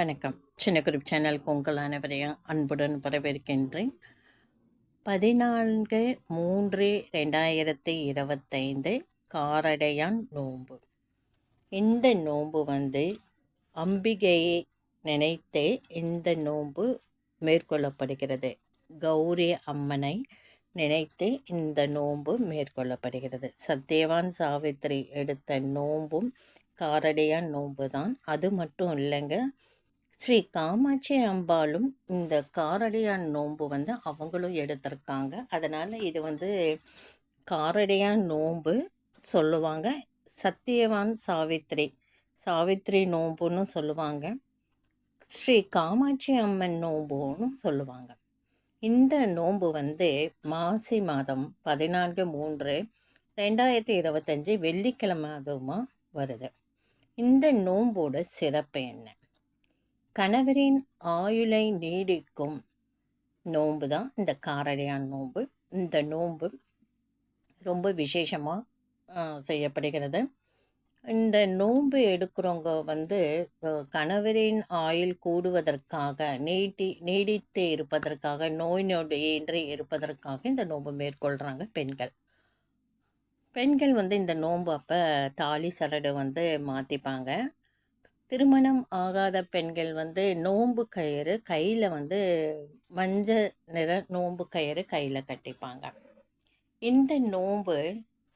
வணக்கம். சின்ன குரூப் சேனலுக்கு உங்கள் அனைவரையும் அன்புடன் வரவேற்கின்றேன். பதினான்கு மூன்று ரெண்டாயிரத்தி இருபத்தைந்து காரடையான் நோன்பு. இந்த நோன்பு வந்து அம்பிகையை நினைத்து இந்த நோன்பு மேற்கொள்ளப்படுகிறது. கௌரி அம்மனை நினைத்து இந்த நோன்பு மேற்கொள்ளப்படுகிறது. சத்யவான் சாவித்திரி எடுத்த நோன்பும் காரடையான் நோன்பு தான் அது மட்டும் இல்லைங்க ஸ்ரீ காமாட்சி அம்பாலும் இந்த காரடையான் நோன்பு வந்து அவங்களும் எடுத்திருக்காங்க. அதனால் இது வந்து காரடையான் நோன்பு சொல்லுவாங்க. சத்தியவான் சாவித்ரி சாவித்ரி நோன்புன்னு சொல்லுவாங்க. ஸ்ரீ காமாட்சி அம்மன் நோம்புன்னு சொல்லுவாங்க. இந்த நோன்பு வந்து மாசி மாதம் பதினான்கு மூன்று ரெண்டாயிரத்தி இருபத்தஞ்சி வெள்ளிக்கிழமை அதுமாக வருது. இந்த நோம்போட சிறப்பு என்ன? கணவரின் ஆயுளை நீடிக்கும் நோன்பு தான் இந்த காரடையான் நோன்பு இந்த நோன்பு ரொம்ப விசேஷமாக செய்யப்படுகிறது. இந்த நோன்பு எடுக்கிறவங்க வந்து கணவரின் ஆயுள் கூடுவதற்காக நீட்டி நீடித்து இருப்பதற்காக நோய் நொடியின்றி இருப்பதற்காக இந்த நோன்பு மேற்கொள்கிறாங்க பெண்கள். பெண்கள் வந்து இந்த நோன்பு அப்போ தாலி சரடு வந்து மாற்றிப்பாங்க திருமணம் ஆகாத பெண்கள் வந்து நோன்பு கயிறு கையில் வந்து மஞ்சள் நிற நோன்பு கயிறு கையில் கட்டிப்பாங்க. இந்த நோன்பு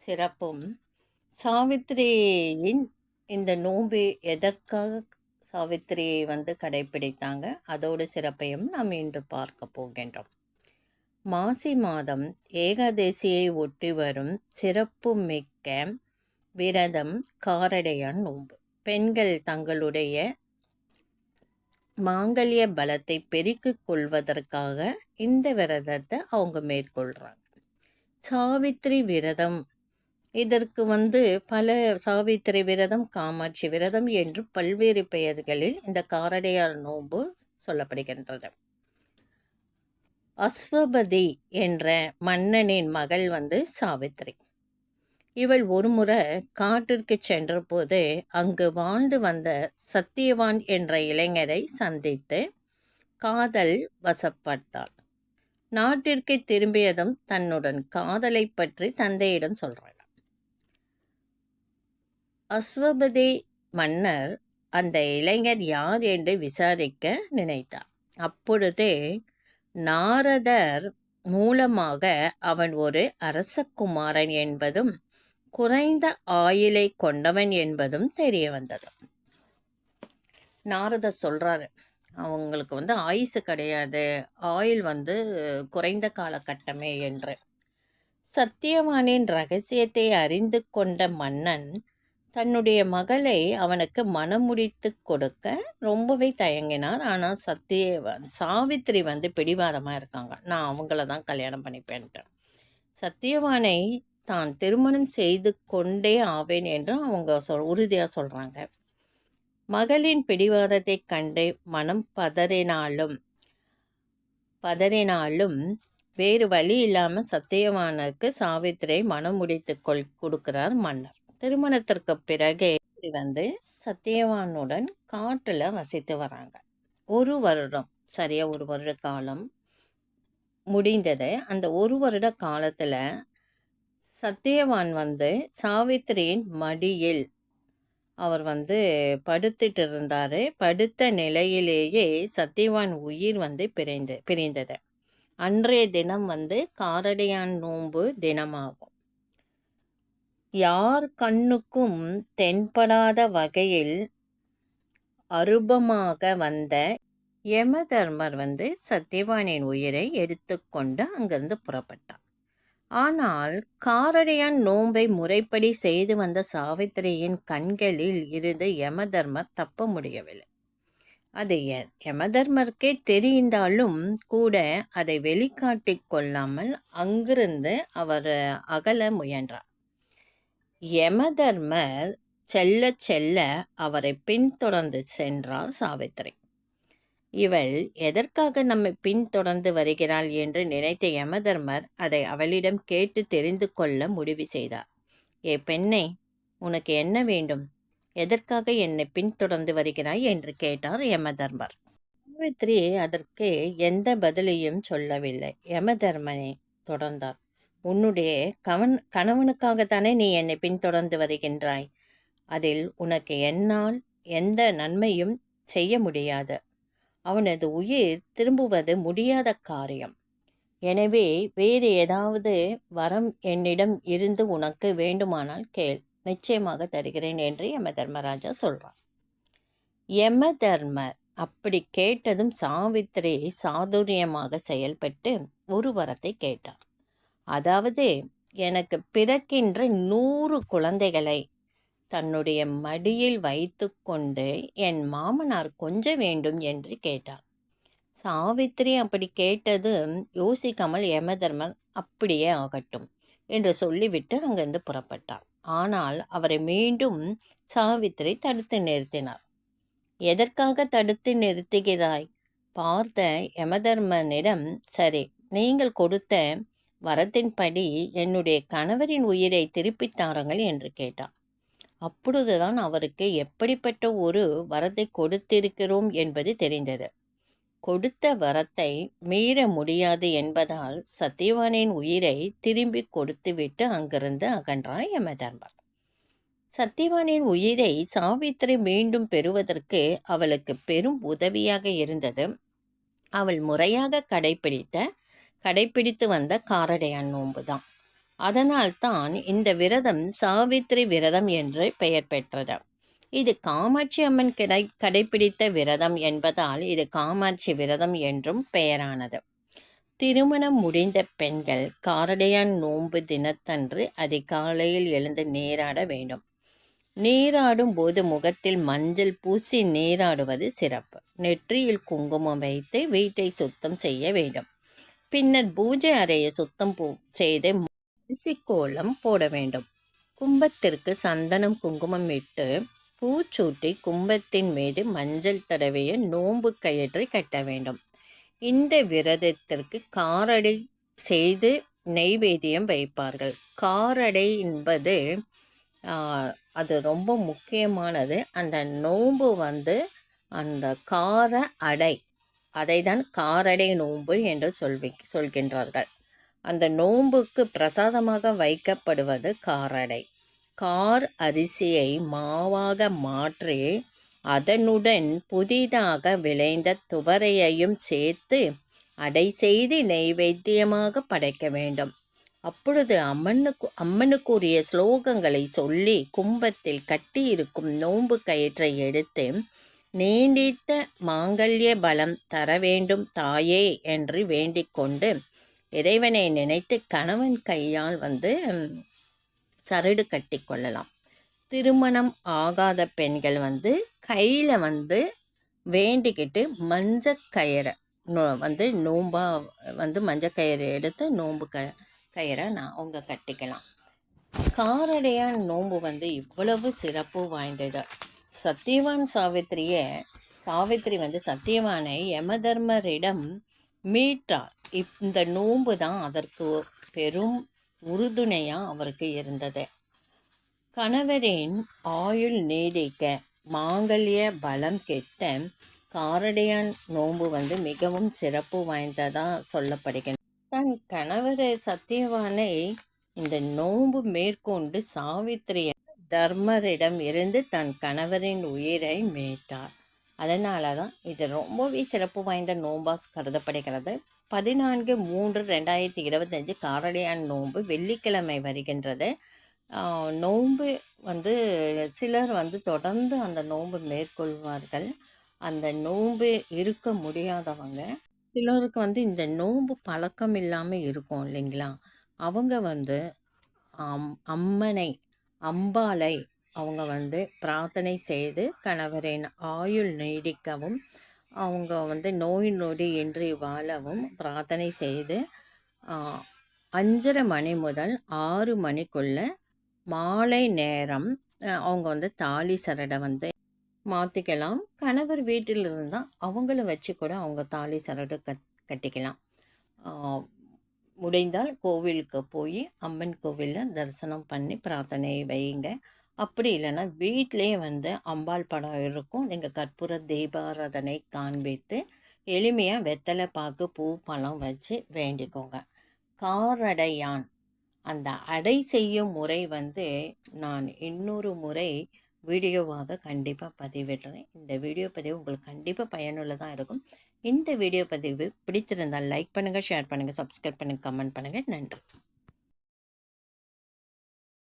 சிறப்பும் சாவித்திரியின் இந்த நோன்பு எதற்காக சாவித்திரியை வந்து கடைபிடித்தாங்க அதோட சிறப்பையும் நாம் இன்று பார்க்க போகின்றோம். மாசி மாதம் ஏகாதேசியை ஒட்டி வரும் சிறப்பு மிக்க விரதம் காரடையான் நோன்பு பெண்கள் தங்களுடைய மாங்கல்ய பலத்தை பெருக்கிக் கொள்வதற்காக இந்த விரதத்தை அவங்க மேற்கொள்கிறாங்க சாவித்திரி விரதம். இதற்கு வந்து பல சாவித்திரி விரதம் காமாட்சி விரதம் என்று பல்வேறு பெயர்களில் இந்த காரடையார் நோன்பு சொல்லப்படுகின்றது. அஸ்வபதி என்ற மன்னனின் மகள் வந்து சாவித்திரி. இவள் ஒருமுறை காட்டிற்கு சென்றபோது அங்கு வாழ்ந்து வந்த சத்தியவான் என்ற இளைஞரை சந்தித்து காதல் வசப்பட்டாள். நாட்டிற்கு திரும்பியதும் தன்னுடன் காதலை பற்றி தந்தையிடம் சொல்றாள். அஸ்வபதி மன்னர் அந்த இளைஞர் யார் என்று விசாரிக்க நினைத்தார். அப்பொழுதே நாரதர் மூலமாக அவன் ஒரு அரசகுமாரன் என்பதும் குறைந்த ஆயிலை கொண்டவன் என்பதும் தெரிய வந்தது. நாரதர் சொல்கிறாரு அவங்களுக்கு வந்து ஆயுசு கிடையாது. ஆயில் வந்து குறைந்த காலகட்டமே என்று. சத்தியவானின் ரகசியத்தை அறிந்து கொண்ட மன்னன் தன்னுடைய மகளை அவனுக்கு மனமுடித்து கொடுக்க ரொம்பவே தயங்கினார். ஆனால் சத்தியவான் சாவித்திரி வந்து பிடிவாதமாக இருக்காங்க. நான் அவங்கள தான் கல்யாணம் பண்ணிப்பேன்ட்டு. சத்தியவானை தான் திருமணம் செய்து கொண்டே ஆவேன் என்று அவங்க சொல் உறுதியாக சொல்கிறாங்க மகளின் பிடிவாதத்தை கண்டு மனம் பதறினாலும் பதறினாலும் வேறு வழி இல்லாமல் சத்தியவானருக்கு சாவித்திரை மனம் முடித்து கொள் கொடுக்கிறார் மன்னர். திருமணத்திற்கு பிறகு வந்து சத்தியவானுடன் காட்டில் வசித்து வராங்க. ஒரு வருடம் சரியாக ஒரு வருட காலம் முடிந்தது. அந்த ஒரு வருட காலத்தில் சத்தியவான் வந்து சாவித்திரியின் மடியில் அவர் வந்து படுத்துட்டு இருந்தார். படுத்த நிலையிலேயே சத்தியவான் உயிர் வந்து பிரிந்து பிரிந்தது. அன்றைய தினம் வந்து காரடையான் நோன்பு தினமாகும். யார் கண்ணுக்கும் தென்படாத வகையில் அருபமாக வந்த யமதர்மர் வந்து சத்தியவானின் உயிரை எடுத்துக்கொண்டு அங்கிருந்து புறப்பட்டார். ஆனால் காரடையான் நோன்பை முறைப்படி செய்து வந்த சாவித்திரியின் கண்களில் இருந்து யமதர்மர் தப்ப முடியவில்லை. அது யமதர்மருக்கே தெரிந்தாலும் கூட அதை வெளிக்காட்டி கொள்ளாமல் அங்கிருந்து அவர் அகல முயன்றார். யமதர்மர் செல்ல செல்ல அவரை பின்தொடர்ந்து சென்றார் சாவித்திரி. இவள் எதற்காக நம்மை பின்தொடர்ந்து வருகிறாள் என்று நினைத்த யமதர்மர் அதை அவளிடம் கேட்டு தெரிந்து கொள்ள முடிவு செய்தார். ஏ பெண்ணே உனக்கு என்ன வேண்டும்? எதற்காக என்னை பின்தொடர்ந்து வருகிறாய்? என்று கேட்டார் யமதர்மர். சாவித்ரி அதற்கு எந்த பதிலையும் சொல்லவில்லை. யமதர்மனை தொடர்ந்தார். உன்னுடைய கவன் கணவனுக்காகத்தானே நீ என்னை பின்தொடர்ந்து வருகின்றாய்? அதில் உனக்கு என்னால் எந்த நன்மையும் செய்ய முடியாது. அவனது உயிர் திரும்புவது முடியாத காரியம். எனவே வேறு ஏதாவது வரம் என்னிடம் இருந்து உனக்கு வேண்டுமானால் கேள். நிச்சயமாக தருகிறேன் என்று யம தர்மராஜா சொல்றார். யம தர்மர் அப்படி கேட்டதும் சாவித்திரி சாதுரியமாக செயல்பட்டு ஒரு வரத்தை கேட்டார். அதாவது எனக்கு பிறக்கின்ற நூறு குழந்தைகளை தன்னுடைய மடியில் வைத்துக்கொண்டு என் மாமனார் கொஞ்ச வேண்டும் என்று கேட்டார். சாவித்திரி அப்படி கேட்டது யோசிக்காமல் யமதர்மன் அப்படியே ஆகட்டும் என்று சொல்லிவிட்டு அங்கிருந்து புறப்பட்டார். ஆனால் அவரை மீண்டும் சாவித்திரி தடுத்து நிறுத்தினார். எதற்காக தடுத்து நிறுத்துகிறாய்? பார்த்த யமதர்மனிடம் சரி நீங்கள் கொடுத்த வரத்தின்படி என்னுடைய கணவரின் உயிரை திருப்பித் தாருங்கள் என்று கேட்டார். அப்பொழுதுதான் அவருக்கு எப்படிப்பட்ட ஒரு வரத்தை கொடுத்திருக்கிறோம் என்பது தெரிந்தது. கொடுத்த வரத்தை மீற முடியாது என்பதால் சத்தியவானின் உயிரை திரும்பி கொடுத்துவிட்டு அங்கிருந்து அகன்றார் யமதர்மர். சத்தியவானின் உயிரை சாவித்திரி மீண்டும் பெறுவதற்கு அவளுக்கு பெரும் உதவியாக இருந்தது. அவள் முறையாக கடைபிடித்த கடைபிடித்து வந்த காரடையான் நோன்புதான். அதனால்தான் இந்த விரதம் சாவித்திரி விரதம் என்று பெயர் பெற்றது. இது காமாட்சி அம்மன் கிடை கடைபிடித்த விரதம் என்பதால் இது காமாட்சி விரதம் என்றும் பெயரானது. திருமணம் முடிந்த பெண்கள் காரடையான் நோன்பு தினத்தன்று அதிகாலையில் எழுந்து நீராட வேண்டும். நீராடும் போது முகத்தில் மஞ்சள் பூசி நீராடுவது சிறப்பு. நெற்றியில் குங்குமம் வைத்து வீட்டை சுத்தம் செய்ய வேண்டும். பின்னர் பூஜை அறையை சுத்தம் செய்து கோலம் போட வேண்டும். கும்பத்திற்கு சந்தனம் குங்குமம் இட்டு பூச்சூட்டி கும்பத்தின் மீது மஞ்சள் தடவிய நோன்பு கயிற்றை கட்ட வேண்டும். இந்த விரதத்திற்கு காரடை செய்து நெய்வேத்தியம் வைப்பார்கள். காரடை என்பது அது ரொம்ப முக்கியமானது. அந்த நோன்பு வந்து அந்த கார அடை அதை தான் காரடை நோன்பு என்று சொல்வி சொல்கின்றார்கள். அந்த நோன்புக்கு பிரசாதமாக வைக்கப்படுவது காரடை. கார் அரிசியை மாவாக மாற்றி அதனுடன் புதிதாக விளைந்த துவரையையும் சேர்த்து அடை செய்து நெய்வேத்தியமாக படைக்க வேண்டும். அப்பொழுது அம்மனுக்கு அம்மனுக்குரிய ஸ்லோகங்களை சொல்லி கும்பத்தில் கட்டியிருக்கும் நோன்பு கயிற்றை எடுத்து நீண்டித்த மாங்கல்ய பலம் தர வேண்டும் தாயே என்று வேண்டிக் கொண்டு இறைவனை நினைத்து கணவன் கையால் வந்து சரடு கட்டி கொள்ளலாம். திருமணம் ஆகாத பெண்கள் வந்து கையில் வந்து வேண்டிக்கிட்டு மஞ்சக்கயிறை வந்து நோம்பாக வந்து மஞ்சக்கயிறு எடுத்து நோம்பு க கயிறை நான் அவங்க கட்டிக்கலாம். காரடையான் நோன்பு வந்து இவ்வளவு சிறப்பு வாய்ந்தது. சத்தியவான் சாவித்திரியை சாவித்திரி வந்து சத்தியவானை யமதர்மரிடம் மீட்டார். இந்த நோன்பு தான் அதற்கு பெரும் உறுதுணையாக அவருக்கு இருந்தது. கணவரின் ஆயுள் நீடிக்க மாங்கல்ய பலம் கெட்ட காரடையான் நோன்பு வந்து மிகவும் சிறப்பு வாய்ந்ததாக சொல்லப்படுகிறது தன் கணவர் சத்தியவானை இந்த நோன்பு மேற்கொண்டு சாவித்திரிய தர்மரிடம் இருந்து தன் கணவரின் உயிரை மீட்டார். அதனால தான் இது ரொம்பவே சிறப்பு வாய்ந்த நோம்பாக கருதப்படுகிறது. பதினான்கு மூன்று ரெண்டாயிரத்தி இருபத்தஞ்சு காரடையான் நோன்பு வெள்ளிக்கிழமை வருகின்றது. நோன்பு வந்து சிலர் வந்து தொடர்ந்து அந்த நோன்பு மேற்கொள்வார்கள். அந்த நோன்பு இருக்க முடியாதவங்க சிலருக்கு வந்து இந்த நோன்பு பழக்கம் இல்லாமல் இருக்கும் இல்லைங்களா? அவங்க வந்து அம்மனை அம்பாலை அவங்க வந்து பிரார்த்தனை செய்து கணவரின் ஆயுள் நீடிக்கவும் அவங்க வந்து நோய் நொடி இன்றி வாழவும் பிரார்த்தனை செய்து அஞ்சரை மணி முதல் ஆறு மணிக்குள்ள மாலை நேரம் அவங்க வந்து தாலி சரடை வந்து மாற்றிக்கலாம் கணவர் வீட்டில் இருந்தால் அவங்களும் வச்சு கூட அவங்க தாலி சரடு கட் கட்டிக்கலாம். முடிந்தால் கோவிலுக்கு போய் அம்மன் கோவிலில் தரிசனம் பண்ணி பிரார்த்தனை வைங்க அப்படி இல்லைன்னா வீட்டிலே வந்து அம்பாள் படம் இருக்கும். நீங்கள் கற்பூர தீபாராதனை காண்பித்து எளிமையாக வெத்தலை பாக்கு பூ பழம் வச்சு வேண்டிக்கோங்க. காரடையான். அந்த அடை செய்யும் முறை வந்து நான் இன்னொரு முறை வீடியோவாக கண்டிப்பாக பதிவிடுறேன். இந்த வீடியோ பதிவு உங்களுக்கு கண்டிப்பாக பயனுள்ளதாக இருக்கும். இந்த வீடியோ பதிவு பிடித்திருந்தால் லைக் பண்ணுங்கள் ஷேர் பண்ணுங்கள் சப்ஸ்கிரைப் பண்ணுங்கள் கமெண்ட் பண்ணுங்கள் நன்றி.